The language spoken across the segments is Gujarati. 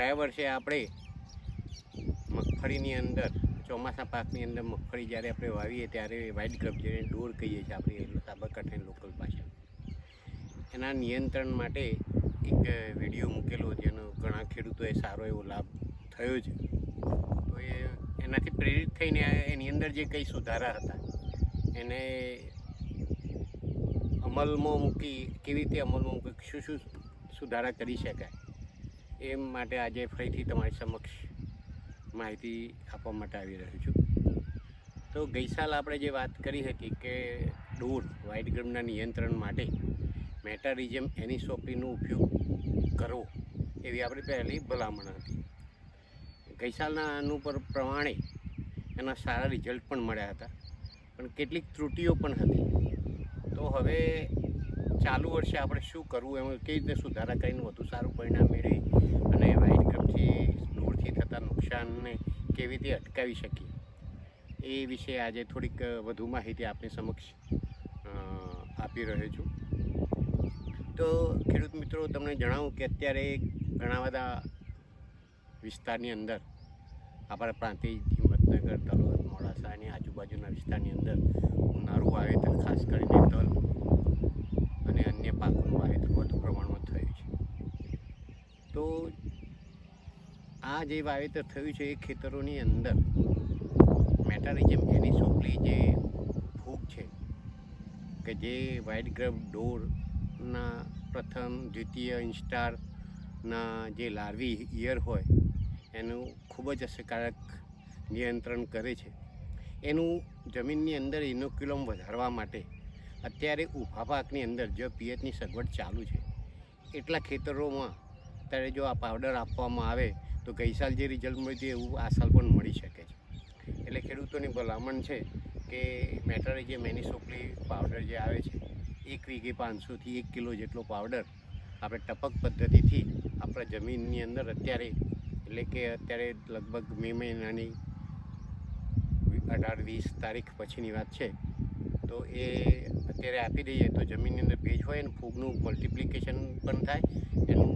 ગયા વર્ષે આપણે. મગફળીની અંદર, ચોમાસા પાકની અંદર મગફળી જ્યારે આપણે વાવીએ ત્યારે વ્હાઇટ ગ્રબ જેને ડોર કહીએ છીએ આપણે સાબરકાંઠાની લોકલ ભાષા. એના નિયંત્રણ માટે એક વીડિયો મૂકેલો જેનો ઘણા ખેડૂતોએ સારો એવો લાભ થયો છે. તો એ એનાથી પ્રેરિત થઈને એની અંદર જે કંઈ સુધારા હતા, એને અમલમાં મૂકી, કેવી રીતે અમલમાં મૂકી શું શું સુધારા કરી શકાય? એ માટે આજે ફરીથી તમારી સમક્ષ માહિતી આપવા માટે આવી રહ્યો છું. તો ગઈ સાલ આપણે જે વાત કરી હતી કે ડોર વ્હાઇટ ગ્રમના નિયંત્રણ માટે મેટારિઝમ એનિસોપીનો ઉપયોગ કરવો, એવી આપણી પહેલી ભલામણ હતી. ગઈ સાલના અનુપર પ્રમાણે એના સારા રિઝલ્ટ પણ મળ્યા હતા, પણ કેટલીક ત્રુટીઓ પણ હતી. તો હવે ચાલુ વર્ષે આપણે શું કરવું, એમાં કેવી રીતે સુધારા કરીને વધુ સારું પરિણામ મેળવી અને વાઇટ કપથી દૂરથી થતા નુકસાનને કેવી રીતે અટકાવી શકીએ? એ વિશે આજે થોડીક વધુ માહિતી આપની સમક્ષ આપી રહ્યો છું. તો ખેડૂત મિત્રો, તમને જણાવું કે અત્યારે ઘણા બધા વિસ્તારની અંદર, આપણા પ્રાંતિજ હિંમતનગર, તલોદ, મોડાસા અને આજુબાજુના વિસ્તારની અંદર ઉનાળું વાવેતર ખાસ કરીને તલ અને અન્ય પાકોનું વાવેતર વધુ પ્રમાણમાં થયું છે. તો આ જે વાવેતર થયું છે એ ખેતરોની અંદર, મેટાલિઝમ એની સોપલી જે ફૂગ છે, કે જે વ્હાઇટ ગ્રબ ડોરના પ્રથમ, દ્વિતીય ઇન્સ્ટારના જે લાર્વી ઈયર હોય, એનું ખૂબ જ અસરકારક નિયંત્રણ કરે છે. એનું જમીનની અંદર ઇનોક્યુલમ વધારવા માટે અત્યારે ઊભા પાકની અંદર જો પિયતની સગવડ ચાલુ છે, એટલા ખેતરોમાં અત્યારે જો આ પાવડર આપવામાં આવે, તો ગઈ સાલ જે રિઝલ્ટ મળ્યું હતું એવું આ સાલ પણ મળી શકે છે. એટલે ખેડૂતોની ભલામણ છે કે મેટરે જે મેનિસોપલી પાવડર જે આવે છે, એક વીઘે પાંચસોથી એક કિલો જેટલો પાવડર આપણે ટપક પદ્ધતિથી આપણા જમીનની અંદર અત્યારે, એટલે કે અત્યારે લગભગ મે મહિનાની અઢાર વીસ તારીખ પછીની વાત છે તો એ અત્યારે આપી દઈએ તો જમીનની અંદર ભેજ હોય અને ફૂગનું મલ્ટિપ્લિકેશન પણ થાય, એનું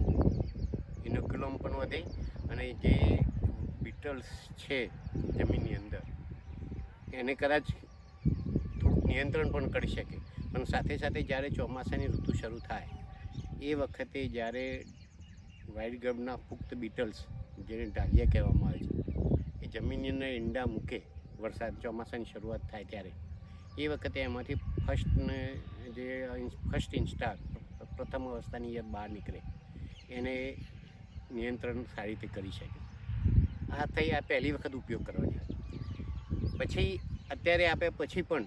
ઇનોક્યુલમ પણ વધે અને જે બીટલ્સ છે જમીનની અંદર, એને કદાચ થોડુંક નિયંત્રણ પણ કરી શકે. પણ સાથે સાથે જ્યારે ચોમાસાની ઋતુ શરૂ થાય, એ વખતે જ્યારે વ્હાઇટ ગર્બના પુખ્ત બીટલ્સ જેને ડાલિયા કહેવામાં આવે છે, એ જમીનની અંદર ઈંડા મૂકે વરસાદ ચોમાસાની શરૂઆત થાય ત્યારે એ વખતે એમાંથી ફર્સ્ટને જે ફર્સ્ટ ઇન્સ્ટાર પ્રથમ અવસ્થાની જે બહાર નીકળે. એને નિયંત્રણ સારી રીતે કરી શકે. આ થઈ, આ પહેલી વખત ઉપયોગ કરવાની. પછી અત્યારે આપણે પછી પણ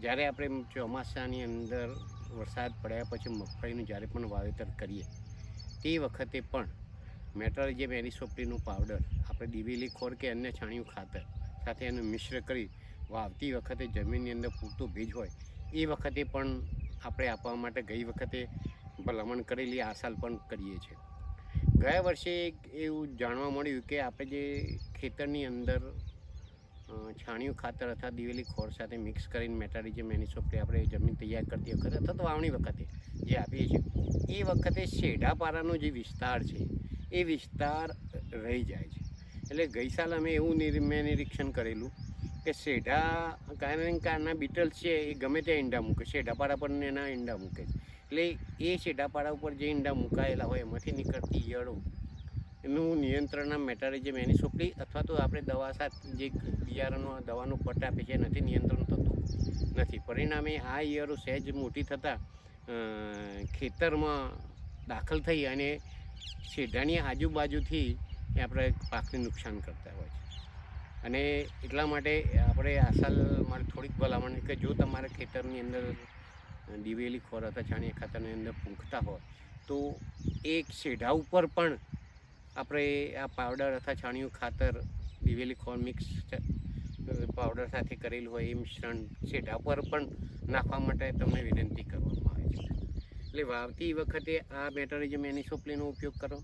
જ્યારે આપણે ચોમાસાની અંદર વરસાદ પડ્યા પછી મગફળીનું જ્યારે પણ વાવેતર કરીએ, તે વખતે પણ મેટલ જે મેનિસોપ્રીનું પાવડર, આપણે દિવેલી ખોર કે અન્ય છાણિયું ખાતર સાથે એનું મિશ્ર કરી વાવતી વખતે જમીનની અંદર પૂરતું ભેજ હોય, એ વખતે પણ આપણે આપવા માટે ગઈ વખતે ભલામણ કરેલી આ સાલ પણ કરીએ છીએ. ગયા વર્ષે એવું જાણવા મળ્યું કે આપણે જે ખેતરની અંદર છાણિયું ખાતર અથવા દિવેલી ખોળ સાથે મિક્સ કરીને મેટારિઝમ એનિસોપ્રી આપણે જમીન તૈયાર કરતી વખતે અથવા તો વાવણી વખતે જે આપીએ છીએ, એ વખતે શેઢાપારાનો જે વિસ્તાર છે, એ વિસ્તાર રહી જાય છે. એટલે ગઈ સાલ અમે એવું મેં નિરીક્ષણ કરેલું કે શેઢા કારણ કે આના બીટલ્સ છે એ ગમે ત્યાં ઈંડા મૂકે. શેઢાપાડા પર એના ઈંડા મૂકે છે. એટલે એ શેઢાપાડા ઉપર જે ઈંડા મુકાયેલા હોય એમાંથી નીકળતી ઈયળો, એનું નિયંત્રણના મેટારિઝમ એની સોપડી અથવા તો આપણે દવા સાથે જે બિયારણનો દવાનો પટ આપે છે એનાથી નિયંત્રણ થતું નથી. પરિણામે આ ઈયળો સહેજ મોટી થતાં ખેતરમાં દાખલ થઈ અને શેઢાની આજુબાજુથી આપણે પાકને નુકસાન કરતા હોય છે. અને એટલા માટે આપણે આસાલ મારે થોડીક ભલામણ કે જો તમારા ખેતરની અંદર દિવેલી ખોર અથવા છાણિયા ખાતરની અંદર પૂંખતા હોય, તો એક શેઢા ઉપર પણ આપણે આ પાવડર અથવા છાણિયું ખાતર દિવેલી ખોર મિક્સ પાવડર સાથે કરેલું હોય એ મિશ્રણ શેઢા પર પણ નાખવા માટે તમને વિનંતી કરવામાં આવે છે. એટલે વાવતી વખતે આ મેટરિઝમ એનિસોપ્લીનો ઉપયોગ કરો,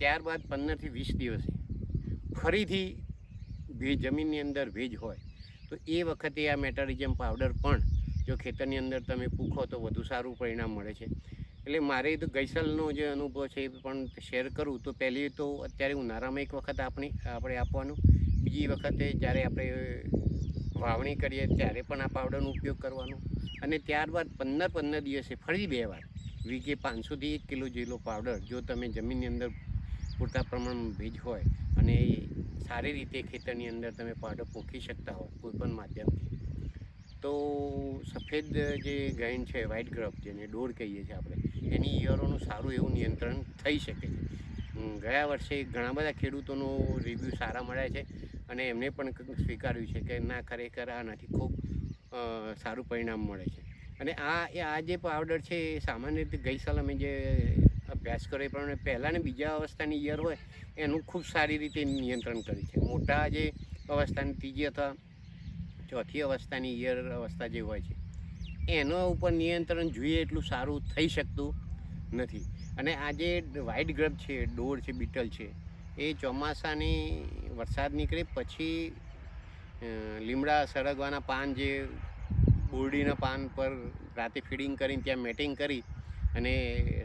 ત્યારબાદ પંદરથી વીસ દિવસે ફરીથી ભેજ, જમીનની અંદર ભેજ હોય, તો એ વખતે આ મેટારિઝમ પાવડર પણ જો ખેતરની અંદર તમે પૂખો તો વધુ સારું પરિણામ મળે છે. એટલે મારે તો ગઈસલનો જે અનુભવ છે એ પણ શેર કરું, તો પહેલી તો અત્યારે ઉનાળામાં એક વખત આપણી, આપણે આપવાનું. બીજી વખતે જ્યારે આપણે વાવણી કરીએ ત્યારે પણ આ પાવડરનો ઉપયોગ કરવાનો. અને ત્યારબાદ પંદર પંદર દિવસે, ફરી બે વાર વીઘે પાંચસોથી એક કિલો જેટલો પાવડર જો તમે જમીનની અંદર પૂરતા પ્રમાણમાં ભેજ હોય અને એ સારી રીતે ખેતરની અંદર તમે પાવડર પોખી શકતા હો કોઈ પણ માધ્યમથી. તો સફેદ જે ગાયન છે વ્હાઇટ ગ્રફ જેને ડોર કહીએ છીએ આપણે, એની ઈયળોનું સારું એવું નિયંત્રણ થઈ શકે છે. ગયા વર્ષે ઘણા બધા ખેડૂતોનો રિવ્યૂ સારા મળ્યા છે અને એમને પણ સ્વીકાર્યું છે કે ના, ખરેખર આનાથી ખૂબ સારું પરિણામ મળે છે. અને આ આ જે પાવડર છે એ સામાન્ય રીતે ગઈ સાલ અમે જે અભ્યાસ કર્યો એ પ્રમાણે પહેલાં ને બીજા અવસ્થાની યર હોય, એનું ખૂબ સારી રીતે નિયંત્રણ કર્યું છે. મોટા જે અવસ્થાની, ત્રીજી અથવા ચોથી અવસ્થાની ઈયર અવસ્થા જે હોય છે, એના ઉપર નિયંત્રણ જોઈએ એટલું સારું થઈ શકતું નથી. અને આ જે વ્હાઇટ ગ્રબ છે, ડોર છે, બીટલ છે, એ ચોમાસાની વરસાદ નીકળે પછી લીમડા સળગવાના પાન જે, બોરડીના પાન પર રાતે ફીડિંગ કરીને ત્યાં મેટિંગ કરી અને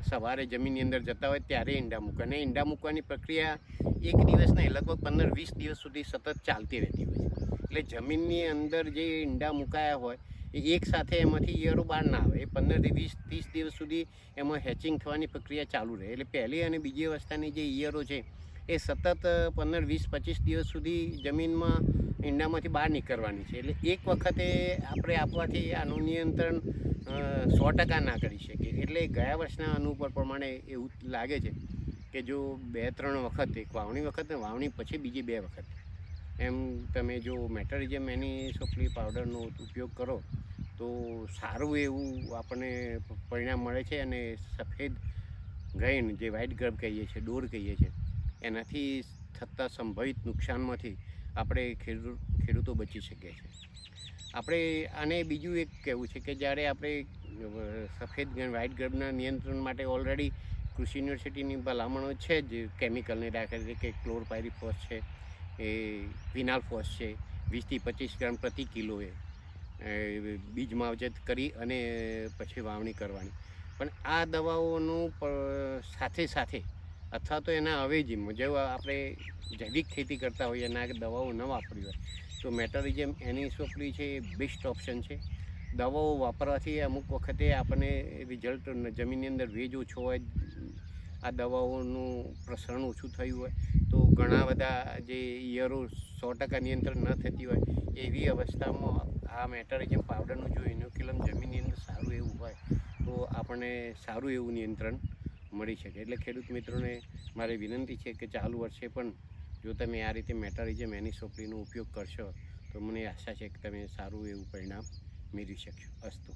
સવારે જમીનની અંદર જતા હોય ત્યારે ઈંડા મૂકે અને ઈંડા મૂકવાની પ્રક્રિયા એક દિવસ નહીં, લગભગ પંદર વીસ દિવસ સુધી સતત ચાલતી રહેતી હોય છે. એટલે જમીનની અંદર જે ઈંડા મુકાયા હોય, એ એક સાથે એમાંથી ઈયળો બહાર ના આવે. એ પંદરથી વીસ, ત્રીસ દિવસ સુધી એમાં હેચિંગ થવાની પ્રક્રિયા ચાલુ રહે. એટલે પહેલી અને બીજી અવસ્થાની જે ઈયળો છે એ સતત પંદર, વીસ, પચીસ દિવસ સુધી જમીનમાં ઈંડામાંથી બહાર નીકળવાની છે. એટલે એક વખતે આપણે આપવાથી આનું નિયંત્રણ સો ટકા ના કરી શકીએ. એટલે ગયા વર્ષના અનુભવ પ્રમાણે એવું લાગે છે કે જો બે, ત્રણ વખત, એક વાવણી વખત વાવણી પછી બીજી બે વખત. એમ તમે જો મેટરિઝમ એની સોપલી પાવડરનો ઉપયોગ કરો, તો સારું એવું આપણને પરિણામ મળે છે અને સફેદ ગૈન જે વ્હાઇટ ગર્ભ કહીએ છીએ, ડોર કહીએ છીએ એનાથી થતા સંભવિત નુકસાનમાંથી આપણે ખેડૂત, ખેડૂતો બચી શકીએ છીએ. આપણે આને બીજું એક કહેવું છે કે જ્યારે આપણે સફેદ વ્હાઇટ ગર્ભના નિયંત્રણ માટે ઓલરેડી કૃષિ યુનિવર્સિટીની ભલામણો છે જ કેમિકલની દાખલા તરીકે ક્લોરપાયરીફોસ છે, એ વિનાલફોસ છે, વીસથી પચીસ ગ્રામ પ્રતિ કિલોએ બીજ માવજત કરી અને પછી વાવણી કરવાની. પણ આ દવાઓનું સાથે સાથે અથવા તો એના અવેજીમાં જેવા આપણે જૈવિક ખેતી કરતા હોઈએ એના દવાઓ ન વાપરી હોય, તો મેટરિઝમ એની સોપલી છે, એ બેસ્ટ ઓપ્શન છે. દવાઓ વાપરવાથી અમુક વખતે આપણને રિઝલ્ટ જમીનની અંદર ભેજ ઓછો હોય, આ દવાઓનું પ્રસરણ ઓછું થયું હોય, તો ઘણા બધા જે ઈયરો સો ટકા નિયંત્રણ ન થતી હોય, એવી અવસ્થામાં આ મેટરિઝમ પાવડરનું જો ઇનોક્યુલમ જમીનની અંદર સારું એવું હોય, તો આપણને સારું એવું નિયંત્રણ મળી શકે. એટલે ખેડૂત મિત્રોને મારી વિનંતી છે કે ચાલુ વર્ષે પણ જો તમે આ રીતે મેટરિઝમ એની સોપલીનો ઉપયોગ કરશો, તો મને આશા છે કે તમે સારું એવું પરિણામ મેળવી શકશો. અસ્તુ.